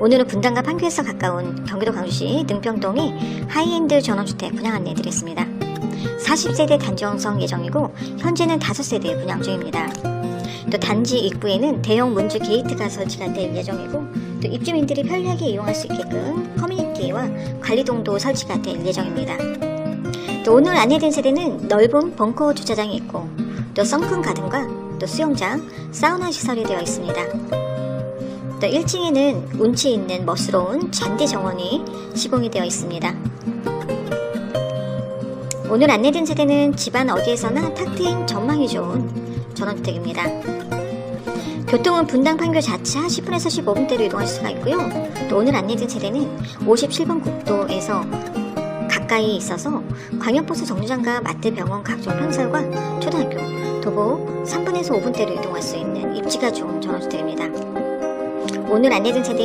오늘은 분당과 판교에서 가까운 경기도 광주시 능평동의 하이엔드 전원주택 분양 안내드렸습니다. 40세대 단지 형성 예정이고 현재는 5세대 분양 중입니다. 또 단지 입구에는 대형 문주 게이트가 설치가 될 예정이고 또 입주민들이 편리하게 이용할 수 있게끔 커뮤니티와 관리동도 설치가 될 예정입니다. 또 오늘 안내된 세대는 넓은 벙커 주차장이 있고 또 썬큰 가든과 또 수영장, 사우나 시설이 되어 있습니다. 또 1층에는 운치 있는 멋스러운 잔디 정원이 시공이 되어 있습니다. 오늘 안내된 세대는 집안 어디에서나 탁 트인 전망이 좋은 전원주택입니다. 교통은 분당 판교 자차 10분에서 15분대로 이동할 수가 있고요. 또 오늘 안내된 세대는 57번 국도에서 가까이 있어서 광역버스 정류장과 마트 병원 각종 편설과 초등학교, 도보 3분에서 5분대로 이동할 수 있는 입지가 좋은 전원주택입니다. 오늘 안내된 세대